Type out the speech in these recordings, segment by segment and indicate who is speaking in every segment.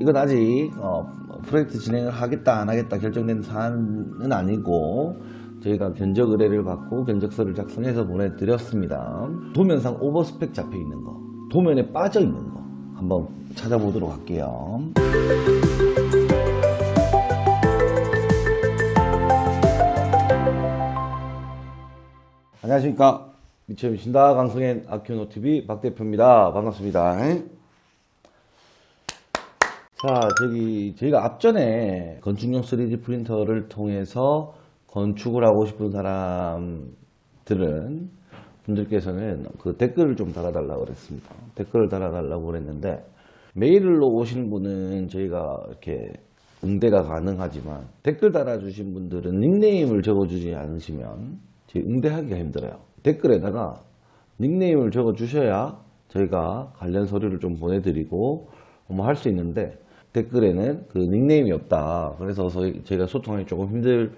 Speaker 1: 이건 아직 어, 프로젝트 진행을 하겠다 안 하겠다 결정된 사안은 아니고 저희가 견적 의뢰를 받고 견적서를 작성해서 보내드렸습니다. 도면상 오버스펙 잡혀 있는 거, 도면에 빠져 있는 거 한번 찾아보도록 할게요. 안녕하십니까 미처음 신다 강성현 아큐노TV 박 대표입니다. 반갑습니다. 자, 저기 저희가 앞전에 건축용 3D 프린터를 통해서 건축을 하고 싶은 사람들은 분들께서는 그 댓글을 좀 달아달라고 그랬습니다. 댓글을 달아달라고 그랬는데 메일로 오신 분은 저희가 이렇게 응대가 가능하지만 댓글 달아주신 분들은 닉네임을 적어주지 않으시면 저희 응대하기가 힘들어요. 댓글에다가 닉네임을 적어주셔야 저희가 관련 서류를 좀 보내드리고 뭐 할 수 있는데 댓글에는 그 닉네임이 없다. 그래서 저희, 저희가 소통하기 조금 힘들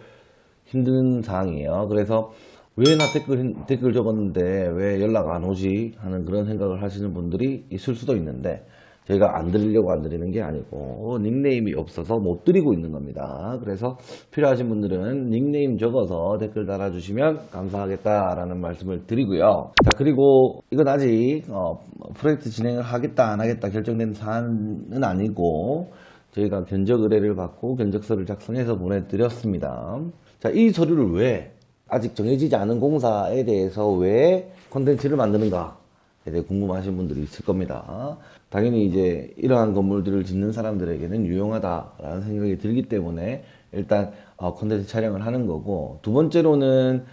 Speaker 1: 힘든 상황이에요. 그래서 왜 나 댓글 댓글 적었는데 왜 연락 안 오지 하는 그런 생각을 하시는 분들이 있을 수도 있는데 저희가 안 드리려고 안 드리는 게 아니고 닉네임이 없어서 못 드리고 있는 겁니다. 그래서 필요하신 분들은 닉네임 적어서 댓글 달아주시면 감사하겠다라는 말씀을 드리고요. 자 그리고 이건 아직 어, 프로젝트 진행을 하겠다 안 하겠다 결정된 사안은 아니고 저희가 견적 의뢰를 받고 견적서를 작성해서 보내드렸습니다. 자, 이 서류를 왜 아직 정해지지 않은 공사에 대해서 왜 콘텐츠를 만드는가에 대해 궁금하신 분들이 있을 겁니다. 당연히 이제 이러한 건물들을 짓는 사람들에게는 유용하다라는 생각이 들기 때문에 일단 어, 콘텐츠 촬영을 하는 거고 두 번째로는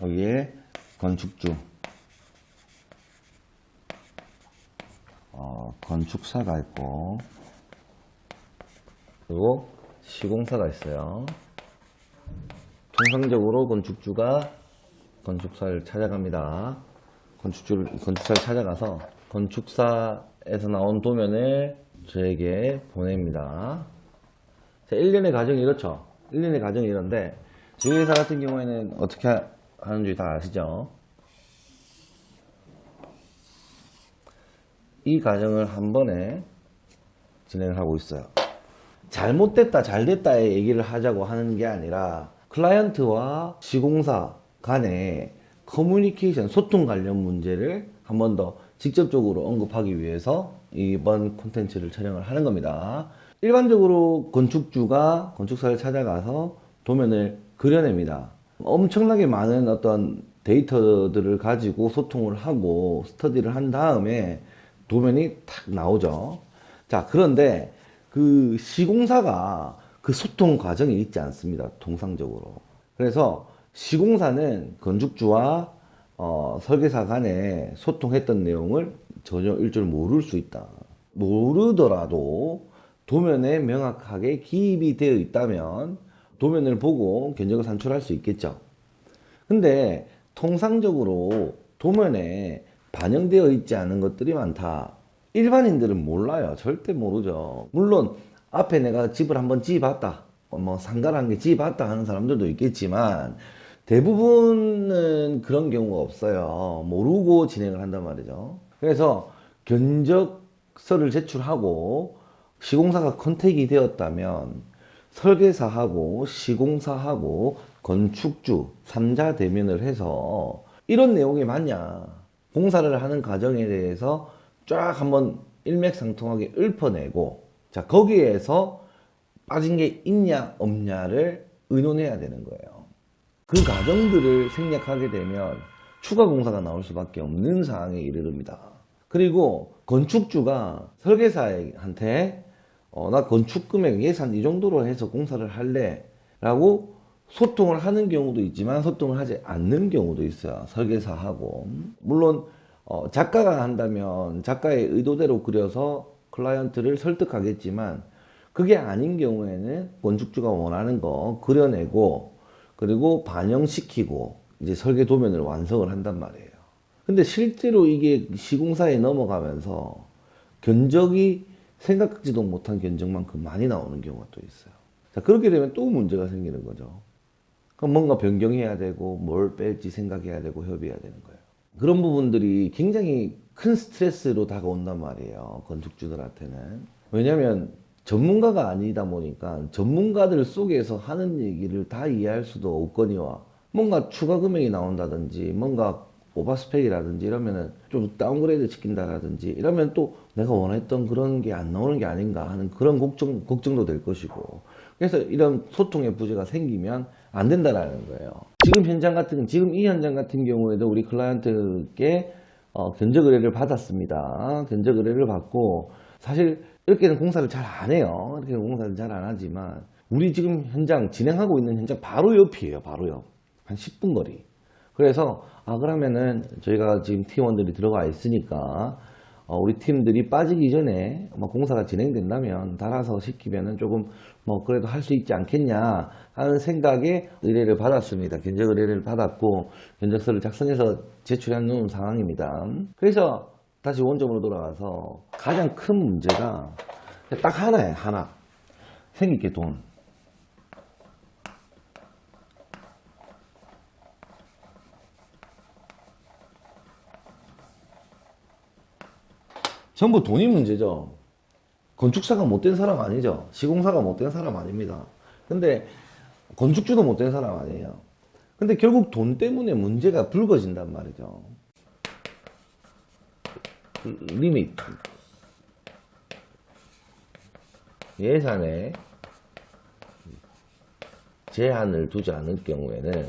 Speaker 1: 여기에 건축주 어, 건축사가 있고 그리고 시공사가 있어요. 통상적으로 건축주가 건축사를 찾아갑니다. 건축주를, 건축사를 찾아가서 건축사에서 나온 도면을 저에게 보냅니다. 자, 1년의 과정이 이렇죠. 1년의 과정이 이런데 저희 회사 같은 경우에는 어떻게 하- 하는지 다 아시죠? 이 과정을 한 번에 진행을 하고 있어요. 잘못됐다, 잘됐다의 얘기를 하자고 하는 게 아니라 클라이언트와 시공사 간의 커뮤니케이션, 소통 관련 문제를 한 번 더 직접적으로 언급하기 위해서 이번 콘텐츠를 촬영을 하는 겁니다. 일반적으로 건축주가 건축사를 찾아가서 도면을 그려냅니다. 엄청나게 많은 어떤 데이터들을 가지고 소통을 하고 스터디를 한 다음에 도면이 탁 나오죠. 자, 그런데 그 시공사가 그 소통 과정이 있지 않습니다. 통상적으로. 그래서 시공사는 건축주와 어, 설계사 간에 소통했던 내용을 전혀 일절 모를 수 있다. 모르더라도 도면에 명확하게 기입이 되어 있다면 도면을 보고 견적을 산출할 수 있겠죠. 근데 통상적으로 도면에 반영되어 있지 않은 것들이 많다. 일반인들은 몰라요. 절대 모르죠. 물론 앞에 내가 집을 한번 지어봤다. 뭐한개 지어봤다 하는 사람들도 있겠지만 대부분은 그런 경우가 없어요. 모르고 진행을 한단 말이죠. 그래서 견적서를 제출하고 시공사가 컨택이 되었다면 설계사하고 시공사하고 건축주 3자 대면을 해서 이런 내용이 맞냐 공사를 하는 과정에 대해서 쫙 한번 일맥상통하게 읊어내고 자 거기에서 빠진 게 있냐 없냐를 의논해야 되는 거예요 그 과정들을 생략하게 되면 추가 공사가 나올 수밖에 없는 상황에 이르릅니다. 그리고 건축주가 설계사한테 어, 나 건축 금액 예산 이 정도로 해서 공사를 할래 라고 소통을 하는 경우도 있지만 소통을 하지 않는 경우도 있어요 설계사하고. 물론 어, 작가가 한다면 작가의 의도대로 그려서 클라이언트를 설득하겠지만 그게 아닌 경우에는 건축주가 원하는 거 그려내고 그리고 반영시키고 이제 설계 도면을 완성을 한단 말이에요 근데 실제로 이게 시공사에 넘어가면서 견적이 생각지도 못한 견적만큼 많이 나오는 경우가 또 있어요. 자, 그렇게 되면 또 문제가 생기는 거죠. 그럼 뭔가 변경해야 되고, 뭘 뺄지 생각해야 되고, 협의해야 되는 거예요. 그런 부분들이 굉장히 큰 스트레스로 다가온단 말이에요. 건축주들한테는. 왜냐면, 전문가가 아니다 보니까 전문가들 속에서 하는 얘기를 다 이해할 수도 없거니와 뭔가 추가 금액이 나온다든지 뭔가 오버스펙이라든지 이러면은 좀 다운그레이드 시킨다라든지 이러면 또 내가 원했던 그런 게 안 나오는 게 아닌가 하는 그런 걱정, 걱정도 될 것이고 그래서 이런 소통의 부재가 생기면 안 된다라는 거예요. 지금 현장 같은 지금 이 현장 같은 경우에도 우리 클라이언트께 어, 견적 의뢰를 받았습니다. 견적 의뢰를 받고 사실 이렇게는 공사를 잘 안 해요. 이렇게 공사를 잘 안 하지만 우리 지금 현장 진행하고 있는 현장 바로 옆이에요. 바로 옆. 한 10분 거리. 그래서 아 그러면은 저희가 지금 팀원들이 들어가 있으니까 어, 우리 팀들이 빠지기 전에 뭐 공사가 진행된다면 달아서 시키면은 조금 뭐 그래도 할 수 있지 않겠냐 하는 생각에 의뢰를 받았습니다. 견적 의뢰를 받았고 견적서를 작성해서 놓은 상황입니다. 그래서 다시 원점으로 돌아가서 가장 큰 문제가 딱 하나예요. 하나. 생길 게 돈. 전부 돈이 문제죠. 건축사가 못된 사람 아니죠. 시공사가 못된 사람 아닙니다. 근데 건축주도 못된 사람 아니에요. 근데 결국 돈 때문에 문제가 불거진단 말이죠. 리밋. 예산에 제한을 두지 않을 경우에는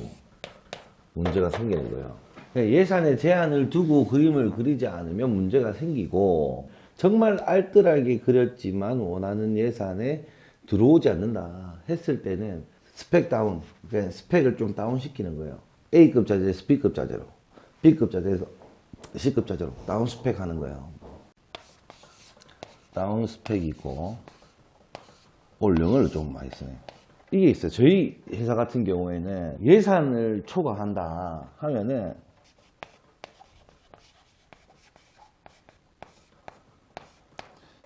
Speaker 1: 문제가 생기는 거예요. 그러니까 예산에 제한을 두고 그림을 그리지 않으면 문제가 생기고 정말 알뜰하게 그렸지만 원하는 예산에 들어오지 않는다 했을 때는 스펙 다운, 그러니까 스펙을 좀 다운 시키는 거예요. A급 자재에서 B급 자재로, B급 자재에서 C급 자재로 다운 스펙 하는 거예요. 다운 스펙이 있고 오늘 영어를 좀 많이 쓰네요. 이게 있어요. 저희 회사 같은 경우에는 예산을 초과한다 하면은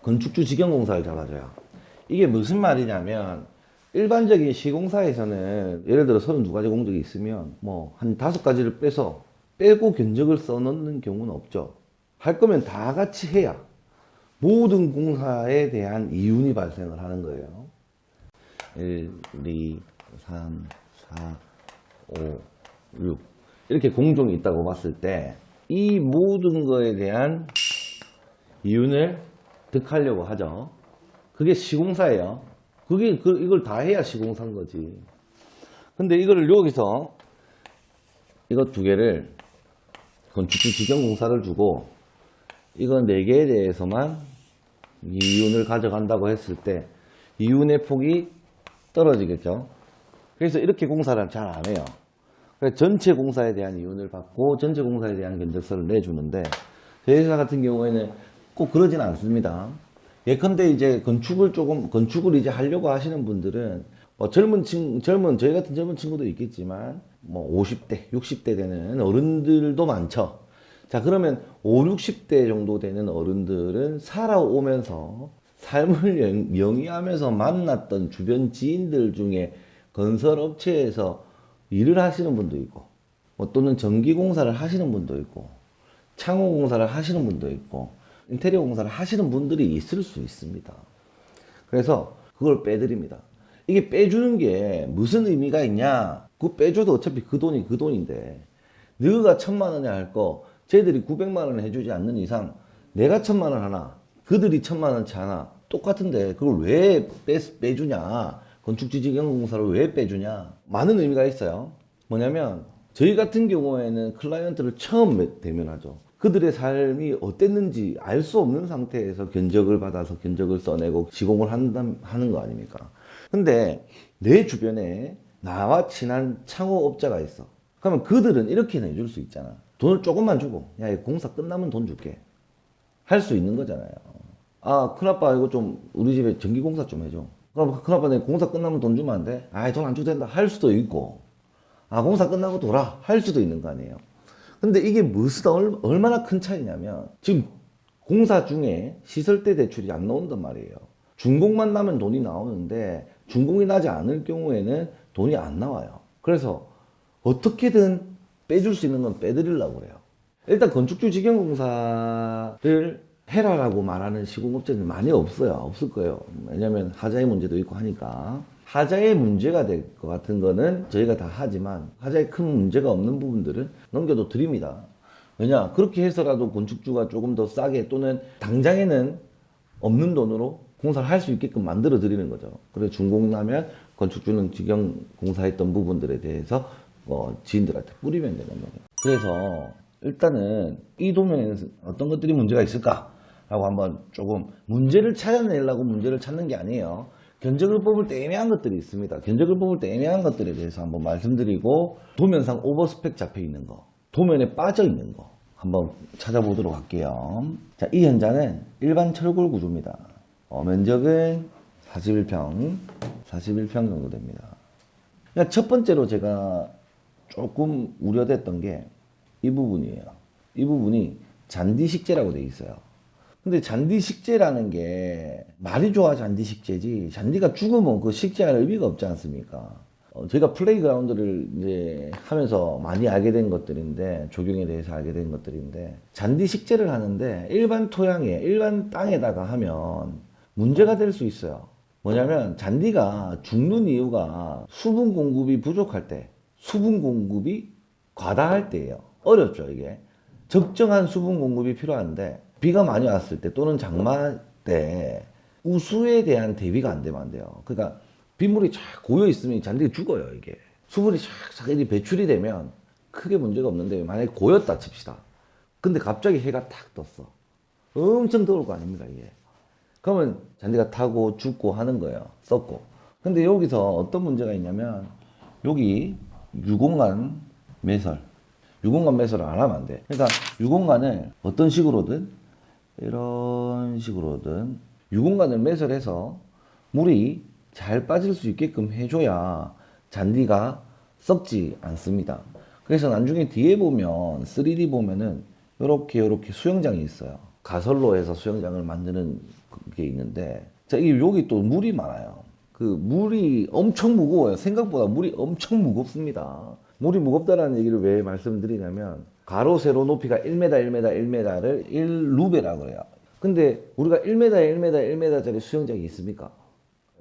Speaker 1: 건축주 직영공사를 잡아줘요. 이게 무슨 말이냐면 일반적인 시공사에서는 예를 들어 32가지 공정이 있으면 뭐 한 다섯 가지를 빼서 빼고 견적을 써놓는 경우는 없죠. 할 거면 다 같이 해야 모든 공사에 대한 이윤이 발생을 하는 거예요. 1, 2, 3, 4, 5, 6 이렇게 공종이 있다고 봤을 때 이 모든 거에 대한 이윤을 득하려고 하죠. 그게 시공사예요. 그게 그, 이걸 다 해야 시공사인 거지. 근데 이거를 여기서 이거 두 개를 건축주 직영공사를 주고 이거 네 개에 대해서만 이윤을 가져간다고 했을 때 이윤의 폭이 떨어지겠죠. 그래서 이렇게 공사를 잘 안 해요. 그래서 전체 공사에 대한 이윤을 받고 전체 공사에 대한 견적서를 내주는데 저희 회사 같은 경우에는 꼭 그러진 않습니다. 예컨대 이제 건축을 조금 건축을 이제 하려고 하시는 분들은 뭐 젊은 친 젊은 저희 같은 젊은 친구도 있겠지만 뭐 50대, 60대 되는 어른들도 많죠. 자 그러면 5, 60대 정도 되는 어른들은 살아오면서 삶을 영- 영위하면서 만났던 주변 지인들 중에 건설 업체에서 일을 하시는 분도 있고 뭐 또는 전기 공사를 하시는 분도 있고 창호 공사를 하시는 분도 있고 인테리어 공사를 하시는 분들이 있을 수 있습니다. 그래서 그걸 빼드립니다. 이게 빼주는 게 무슨 의미가 있냐? 그 빼줘도 어차피 그 돈이 그 돈인데 너가 천만 원이 할거 쟤들이 900만 원 해주지 않는 이상 내가 천만 원 하나 그들이 천만 원치 하나 똑같은데 그걸 왜 빼, 빼주냐? 건축지직연공사를 왜 빼주냐? 많은 의미가 있어요. 뭐냐면 저희 같은 경우에는 클라이언트를 처음 매- 대면하죠. 그들의 삶이 어땠는지 알 수 없는 상태에서 견적을 받아서 견적을 써내고 시공을 한다, 하는 거 아닙니까? 근데 내 주변에 나와 친한 창호업자가 있어. 그러면 그들은 이렇게 내줄 수 있잖아. 돈을 조금만 주고, 야, 이 공사 끝나면 돈 줄게. 할 수 있는 거잖아요. 아, 큰아빠 이거 좀 우리 집에 전기공사 좀 해줘. 그럼 큰아빠 내 공사 끝나면 돈 주면 안 돼? 아이, 돈 안 줘도 된다. 할 수도 있고. 아, 공사 끝나고 돌아. 할 수도 있는 거 아니에요. 근데 이게 무슨, 얼- 얼마나 큰 차이냐면, 지금 공사 중에 시설대 대출이 안 나온단 말이에요. 준공만 나면 돈이 나오는데, 준공이 나지 않을 경우에는 돈이 안 나와요. 그래서 어떻게든 빼줄 수 있는 건 빼드리려고 그래요. 일단 건축주 직영공사를 헤라라고 말하는 시공업체는 많이 없어요. 없을 거예요. 왜냐면 하자의 문제도 있고 하니까. 하자의 문제가 될 것 같은 거는 저희가 다 하지만 하자의 큰 문제가 없는 부분들은 넘겨도 드립니다. 왜냐 그렇게 해서라도 건축주가 조금 더 싸게 또는 당장에는 없는 돈으로 공사를 할 수 있게끔 만들어 드리는 거죠. 그래서 준공나면 건축주는 지경 공사했던 부분들에 대해서 어, 지인들한테 뿌리면 되는 거예요. 그래서 일단은 이 도면에는 어떤 것들이 문제가 있을까라고 한번 조금 문제를 찾아내려고 문제를 찾는 게 아니에요. 견적을 뽑을 때 애매한 것들이 있습니다. 견적을 뽑을 때 애매한 것들에 대해서 한번 말씀드리고 도면상 오버스펙 잡혀 있는 거, 도면에 빠져 있는 거 한번 찾아보도록 할게요. 자, 이 현장은 일반 철골 구조입니다. 어, 면적은 41평, 41평 정도 됩니다. 첫 번째로 제가 조금 우려됐던 게 이 부분이에요. 이 부분이 잔디 식재라고 돼 있어요. 근데 잔디 식재라는 게 말이 좋아 잔디 식재지 잔디가 죽으면 그 식재할 의미가 없지 않습니까? 어, 저희가 플레이그라운드를 이제 하면서 많이 알게 된 것들인데 조경에 대해서 알게 된 것들인데 잔디 식재를 하는데 일반 토양에 일반 땅에다가 하면 문제가 될 수 있어요. 뭐냐면 잔디가 죽는 이유가 수분 공급이 부족할 때, 수분 공급이 과다할 때예요. 어렵죠 이게. 적정한 수분 공급이 필요한데 비가 많이 왔을 때 또는 장마 때 우수에 대한 대비가 안 되면 안 돼요. 그러니까 빗물이 쫙 고여 있으면 잔디가 죽어요 이게. 수분이 쫙쫙 배출이 되면 크게 문제가 없는데 만약에 고였다 칩시다. 근데 갑자기 해가 탁 떴어. 엄청 더울 거 아닙니까 이게. 그러면 잔디가 타고 죽고 하는 거예요. 썩고. 근데 여기서 어떤 문제가 있냐면 여기 유공간 매설. 유공간 매설을 안 하면 안 돼. 그러니까 유공간을 어떤 식으로든 이런 식으로든 유공간을 매설해서 물이 잘 빠질 수 있게끔 해줘야 잔디가 썩지 않습니다. 그래서 나중에 뒤에 보면 3D 보면은 이렇게 이렇게 수영장이 있어요. 가설로 해서 수영장을 만드는 게 있는데 자 이게 여기 또 물이 많아요. 그 물이 엄청 무거워요. 생각보다 물이 엄청 무겁습니다. 물이 무겁다라는 얘기를 왜 말씀드리냐면 가로 세로 높이가 1m, 1m, 1m를 1루베라고 그래요. 근데 우리가 1m, 1m, 1m짜리 수영장이 있습니까?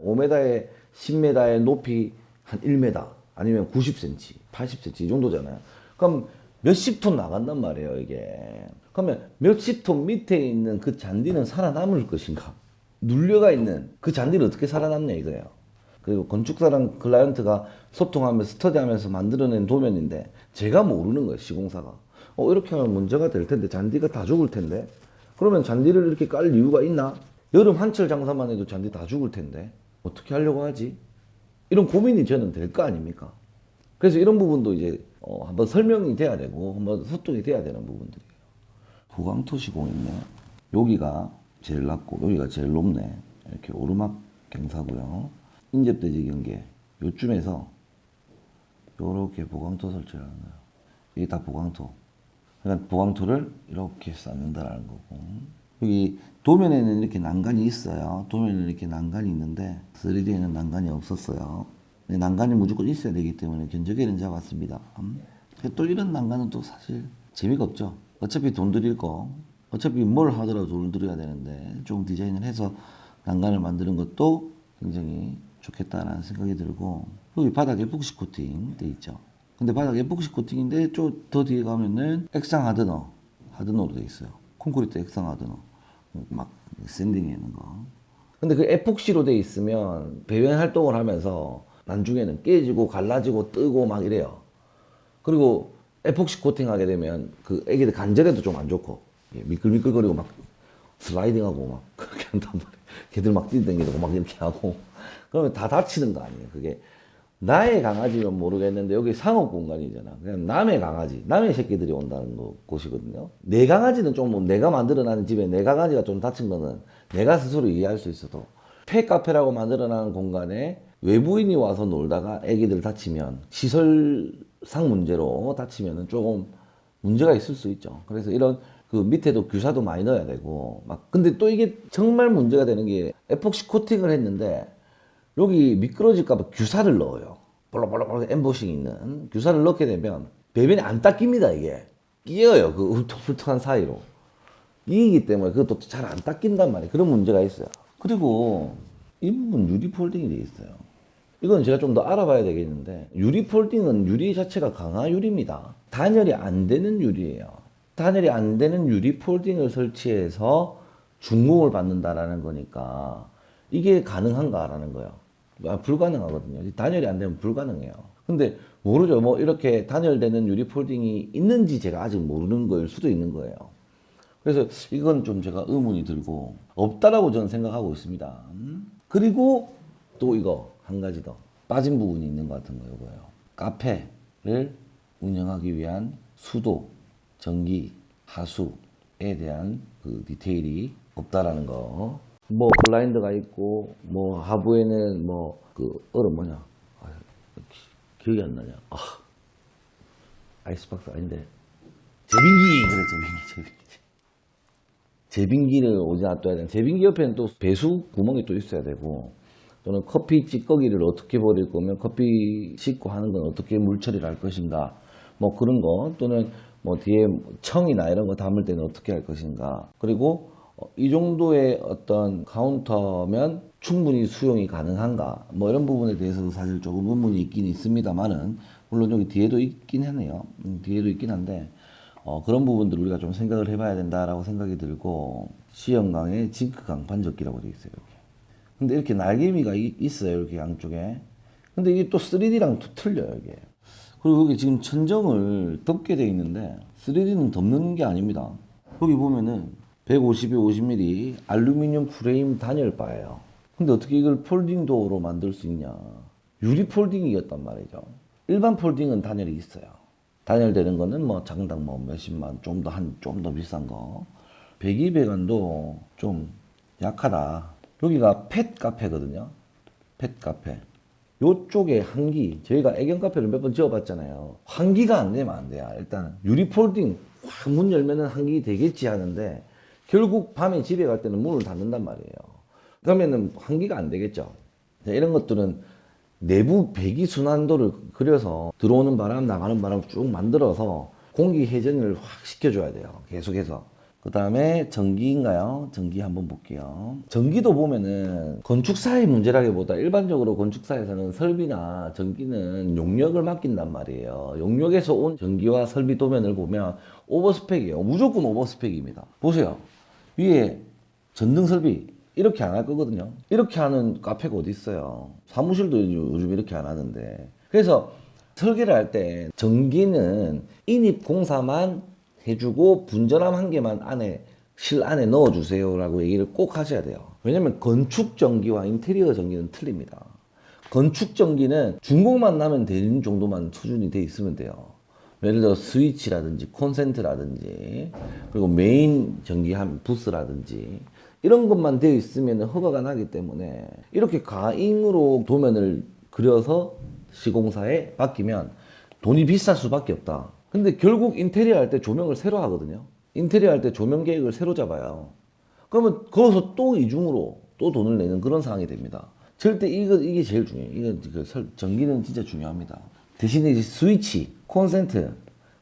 Speaker 1: 5m에 10m의 높이 한 1m 아니면 90cm, 80cm 이 정도잖아요. 그럼 몇십 톤 나간단 말이에요, 이게. 그러면 몇십 톤 밑에 있는 그 잔디는 살아남을 것인가? 눌려가 있는 그 잔디는 어떻게 살아남냐 이거예요. 그리고 건축사랑 클라이언트가 소통하면서 스터디하면서 만들어낸 도면인데 제가 모르는 거예요, 시공사가. 어, 이렇게 하면 문제가 될 텐데 잔디가 다 죽을 텐데. 그러면 잔디를 이렇게 깔 이유가 있나? 여름 한철 장사만 해도 잔디 다 죽을 텐데 어떻게 하려고 하지? 이런 고민이 저는 될 거 아닙니까? 그래서 이런 부분도 이제 어, 한번 설명이 돼야 되고 한번 소통이 돼야 되는 부분들이에요. 부광토 시공이네. 여기가 제일 낮고 여기가 제일 높네. 이렇게 오르막 경사고요. 인접대지 경계 요쯤에서 요렇게 보강토 설치를 하는 거예요. 이게 다 보강토. 그러니까 보강토를 이렇게 쌓는다라는 거고. 여기 도면에는 이렇게 난간이 있어요. 도면에는 이렇게 난간이 있는데 3D에는 난간이 없었어요. 난간이 무조건 있어야 되기 때문에 견적에는 잡았습니다. 음. 또 이런 난간은 또 사실 재미가 없죠. 어차피 돈 들일 거, 어차피 뭘 하더라도 돈을 들여야 되는데 좀 디자인을 해서 난간을 만드는 것도 굉장히 좋겠다라는 생각이 들고 여기 바닥 에폭시 코팅 돼 있죠. 근데 바닥 에폭시 코팅인데 좀 더 뒤에 가면은 액상 하드너 하드너로 돼 있어요. 콘크리트 액상 하드너 막 샌딩해 있는 거. 근데 그 에폭시로 돼 있으면 배변 활동을 하면서 나중에는 깨지고 갈라지고 뜨고 막 이래요. 그리고 에폭시 코팅하게 되면 그 애기들 관절에도 좀 안 좋고 예, 미끌미끌거리고 막 슬라이딩하고 막 그렇게 한단 말이에요. 걔들 막 뛰어다니고 막 이렇게 하고 그러면 다 다치는 거 아니에요. 그게 나의 강아지면 모르겠는데 여기 상업 공간이잖아. 그냥 남의 강아지, 남의 새끼들이 온다는 거, 곳이거든요. 내 강아지는 좀 뭐 내가 만들어놨는 집에 내 강아지가 좀 다친 거는 내가 스스로 이해할 수 있어도 폐카페라고 만들어놓은 공간에 외부인이 와서 놀다가 애기들 다치면 시설상 문제로 다치면은 조금 문제가 있을 수 있죠. 그래서 이런 그 밑에도 규사도 많이 넣어야 되고 막 근데 또 이게 정말 문제가 되는 게 에폭시 코팅을 했는데 여기 미끄러질까봐 규사를 넣어요. 볼록볼록 엠보싱 있는 규사를 넣게 되면 배변이 안 닦입니다 이게 끼어요 그 울퉁불퉁한 사이로 이기 때문에 그것도 잘 안 닦인단 말이에요. 그런 문제가 있어요. 그리고 이 부분 유리 폴딩이 돼 있어요. 이건 제가 좀 더 알아봐야 되겠는데 유리 폴딩은 유리 자체가 강화 유리입니다. 단열이 안 되는 유리예요. 단열이 안 되는 유리 폴딩을 설치해서 중공을 받는다라는 거니까 이게 가능한가라는 거예요. 아, 불가능하거든요. 단열이 안 되면 불가능해요. 근데 모르죠. 뭐 이렇게 단열되는 유리 폴딩이 있는지 제가 아직 모르는 거일 수도 있는 거예요. 그래서 이건 좀 제가 의문이 들고 없다라고 저는 생각하고 있습니다. 음? 그리고 또 이거 한 가지 더 빠진 부분이 있는 것 같은 거 이거예요. 카페를 운영하기 위한 수도, 전기, 하수에 대한 그 디테일이 없다라는 거. 뭐 블라인드가 있고 뭐 하부에는 뭐 그 얼음 뭐냐? 아, 기- 기억이 안 나냐? 아, 아이스박스 아닌데 제빙기 그래 제빙기 제빙기. 제빙기를 어디 놔둬야 되나? 제빙기 옆에는 또 배수 구멍이 또 있어야 되고, 또는 커피 찌꺼기를 어떻게 버릴 거면 커피 씻고 하는 건 어떻게 물 처리를 할 것인가, 뭐 그런 거, 또는 뭐 뒤에 청이나 이런 거 담을 때는 어떻게 할 것인가. 그리고 어, 이 정도의 어떤 카운터면 충분히 수용이 가능한가, 뭐 이런 부분에 대해서도 사실 조금 의문이 있긴 있습니다만은, 물론 여기 뒤에도 있긴 하네요. 음, 뒤에도 있긴 한데, 어, 그런 부분들 우리가 좀 생각을 해봐야 된다라고 생각이 들고 시형강의 징크 강판 접기라고 돼 있어요. 여기. 근데 이렇게 날개미가 이- 있어요. 이렇게 양쪽에. 근데 이게 또 3D랑 또 틀려요. 이게. 그리고 여기 지금 천정을 덮게 돼 있는데 3D는 덮는 게 아닙니다. 여기 보면은 150에 50mm 알루미늄 프레임 단열 바예요. 근데 어떻게 이걸 폴딩 도어로 만들 수 있냐? 유리 폴딩이었단 말이죠. 일반 폴딩은 단열이 있어요. 단열되는 거는 뭐 장당 뭐 몇십만 좀 더 한 좀 더 비싼 거. 배기배관도 좀 약하다. 여기가 펫 카페거든요. 펫 카페. 요쪽에 한기, 저희가 애견 카페를 몇 번 지어봤잖아요. 한기가 안 되면 안 돼요. 일단 유리 폴딩 확 문 열면은 한기 되겠지 하는데 결국 밤에 집에 갈 때는 문을 닫는단 말이에요. 그러면은 한기가 안 되겠죠. 자, 이런 것들은 내부 배기 순환도를 그려서 들어오는 바람 나가는 바람 쭉 만들어서 공기 회전을 확 시켜줘야 돼요. 계속해서. 그 다음에 전기인가요? 전기 한번 볼게요. 전기도 보면은 건축사의 문제라기보다 일반적으로 건축사에서는 설비나 전기는 용역을 맡긴단 말이에요. 용역에서 온 전기와 설비 도면을 보면 오버스펙이에요. 무조건 오버스펙입니다. 보세요. 위에 전등 설비 이렇게 안 할 거거든요. 이렇게 하는 카페가 어디 있어요? 사무실도 요- 요즘 이렇게 안 하는데. 그래서 설계를 할 때 전기는 인입 공사만 해주고 분전함 한 개만 안에 실 안에 넣어주세요라고 얘기를 꼭 하셔야 돼요. 왜냐면 건축 전기와 인테리어 전기는 틀립니다. 건축 전기는 중공만 나면 되는 정도만 수준이 돼 있으면 돼요. 예를 들어 스위치라든지 콘센트라든지 그리고 메인 전기함 부스라든지 이런 것만 되어 있으면 허가가 나기 때문에 이렇게 가잉으로 도면을 그려서 시공사에 맡기면 돈이 비쌀 수밖에 없다. 근데 결국 인테리어 할 때 조명을 새로 하거든요. 인테리어 할 때 조명 계획을 새로 잡아요. 그러면 거기서 또 이중으로 또 돈을 내는 그런 상황이 됩니다. 절대 이거 이게 제일 중요해요. 이거 그 설- 전기는 진짜 중요합니다. 대신에 이제 스위치, 콘센트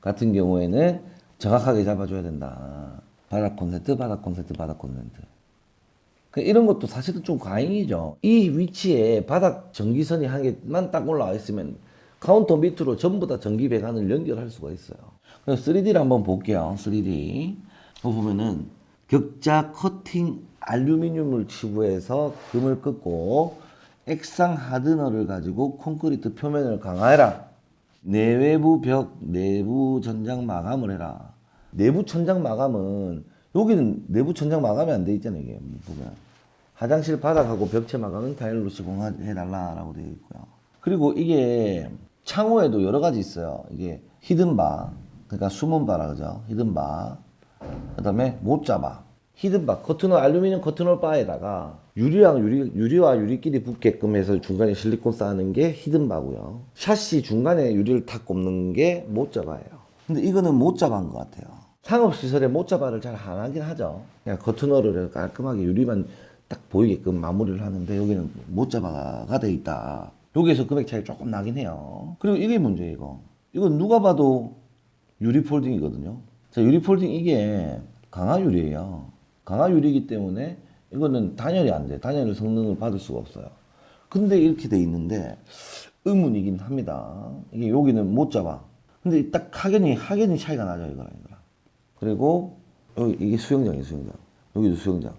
Speaker 1: 같은 경우에는 정확하게 잡아줘야 된다. 바닥 콘센트, 바닥 콘센트, 바닥 콘센트. 그 이런 것도 사실은 좀 과잉이죠. 이 위치에 바닥 전기선이 한 개만 딱 올라와 있으면 카운터 밑으로 전부 다 전기 배관을 연결할 수가 있어요. 그래서 3D를 한번 볼게요. 3D. 거 보면은 격자 커팅 알루미늄을 치부해서 금을 끄고 액상 하드너를 가지고 콘크리트 표면을 강화해라. 내외부 벽, 내부 천장 마감을 해라. 내부 천장 마감은 여기는 내부 천장 마감이 안 돼 있잖아요. 이게 보면 화장실 바닥하고 벽체 마감은 타일로 시공해 달라라고 되어 있고요. 그리고 이게 창호에도 여러 가지 있어요. 이게 히든 바, 그러니까 숨은 바라 그죠? 히든 바. 그다음에 못 잡아. 히든 바 커튼홀 알루미늄 커튼홀 바에다가 유리랑 유리 유리와 유리끼리 붙게끔 해서 중간에 실리콘 쌓는 게 히든 바고요. 샤시 중간에 유리를 탁 꼽는 게 못 잡아예요. 근데 이거는 못 잡아인 것 같아요. 상업 시설에 못 잡아를 잘 안 하긴 하죠. 그냥 커튼홀을 깔끔하게 유리만 딱 보이게끔 마무리를 하는데 여기는 못 잡아가 돼 있다. 여기에서 금액 차이 조금 나긴 해요. 그리고 이게 문제예요, 이거. 이건 누가 봐도 유리 폴딩이거든요. 자, 유리 폴딩 이게 강화 유리예요. 강화 유리이기 때문에 이거는 단열이 안 돼. 단열 성능을 받을 수가 없어요. 근데 이렇게 돼 있는데 의문이긴 합니다. 이게 여기는 못 잡아. 근데 딱 확연히 확연히 차이가 나죠 이거랑 이거랑. 그리고 여기 이게 수영장이에요 수영장. 여기도 수영장.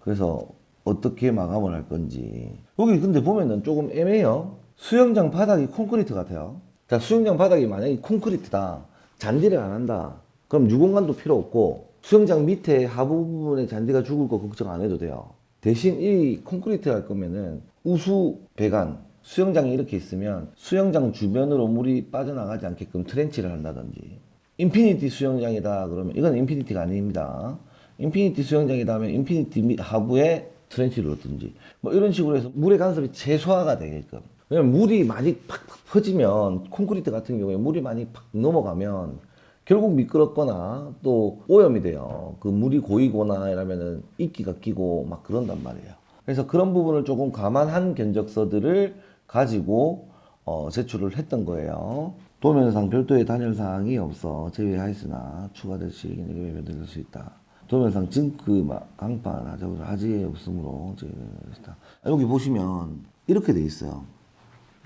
Speaker 1: 그래서 어떻게 마감을 할 건지. 여기 근데 보면은 조금 애매해요. 수영장 바닥이 콘크리트 같아요. 자 수영장 바닥이 만약에 콘크리트다. 잔디를 안 한다. 그럼 유공간도 필요 없고 수영장 밑에 하부 부분에 잔디가 죽을 거 걱정 안 해도 돼요. 대신 이 콘크리트 할 거면은 우수 배관 수영장이 이렇게 있으면 수영장 주변으로 물이 빠져나가지 않게끔 트렌치를 한다든지 인피니티 수영장이다 그러면 이건 인피니티가 아닙니다. 인피니티 수영장이다 하면 인피니티 밑 하부에 트렌치를 넣든지 뭐 이런 식으로 해서 물의 간섭이 최소화가 되게끔 왜냐면 물이 많이 팍팍 퍼지면 콘크리트 같은 경우에 물이 많이 팍 넘어가면 결국 미끄럽거나 또 오염이 돼요. 그 물이 고이거나 이러면은 이끼가 끼고 막 그런단 말이에요. 그래서 그런 부분을 조금 감안한 견적서들을 가지고 어, 제출을 했던 거예요. 도면상 별도의 단열 사항이 없어 제외하였으나 추가될 시행에 외면될 수 있다. 도면상 징크 막 강판 하자고 하지에 없으므로 제외했다. 여기 보시면 이렇게 돼 있어요.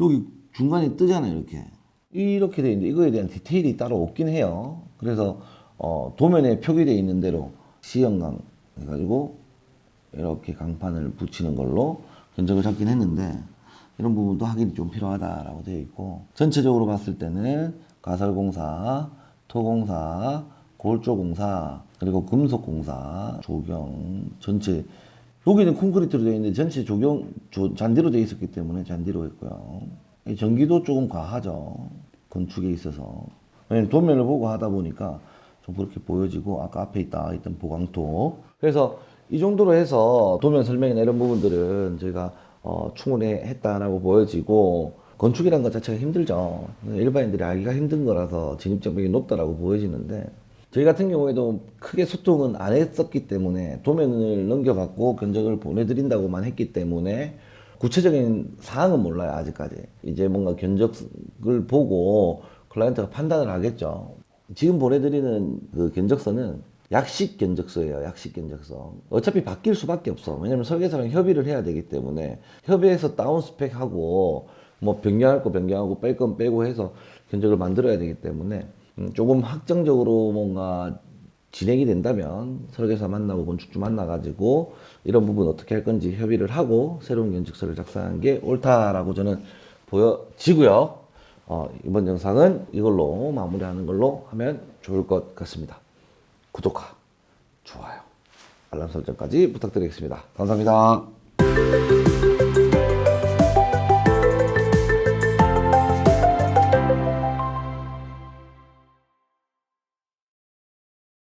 Speaker 1: 여기 중간에 뜨잖아요, 이렇게. 이렇게 돼 있는데 이거에 대한 디테일이 따로 없긴 해요. 그래서 어, 도면에 표기되어 있는 대로 시형강 해가지고 이렇게 강판을 붙이는 걸로 견적을 잡긴 했는데 이런 부분도 확인이 좀 필요하다라고 되어 있고 전체적으로 봤을 때는 가설공사, 토공사, 골조공사 그리고 금속공사, 조경 전체 여기는 콘크리트로 되어 있는데 전체 조경 조- 잔디로 되어 있었기 때문에 잔디로 했고요. 이 전기도 조금 과하죠. 건축에 있어서. 왜냐면 도면을 보고 하다 보니까 좀 그렇게 보여지고 아까 앞에 있다 있던 보강토. 그래서 이 정도로 해서 도면 설명이나 이런 부분들은 저희가 어, 충분히 했다라고 보여지고 건축이란 것 자체가 힘들죠. 일반인들이 알기가 힘든 거라서 진입장벽이 높다라고 보여지는데 저희 같은 경우에도 크게 소통은 안 했었기 때문에 도면을 넘겨받고 견적을 보내드린다고만 했기 때문에 구체적인 사항은 몰라요 아직까지. 이제 뭔가 견적을 보고 클라이언트가 판단을 하겠죠. 지금 보내드리는 그 견적서는 약식 견적서예요 약식 견적서. 어차피 바뀔 수밖에 없어. 왜냐면 설계사랑 협의를 해야 되기 때문에 협의해서 다운 스펙하고 뭐 변경할 거 변경하고 뺄 건 빼고 해서 견적을 만들어야 되기 때문에 음, 조금 확정적으로 뭔가 진행이 된다면 설계사 만나고 건축주 만나가지고 이런 부분 어떻게 할 건지 협의를 하고 새로운 견적서를 작성한 게 옳다라고 저는 보여지고요. 어, 이번 영상은 이걸로 마무리하는 걸로 하면 좋을 것 같습니다. 구독과 좋아요, 알람 설정까지 부탁드리겠습니다. 감사합니다.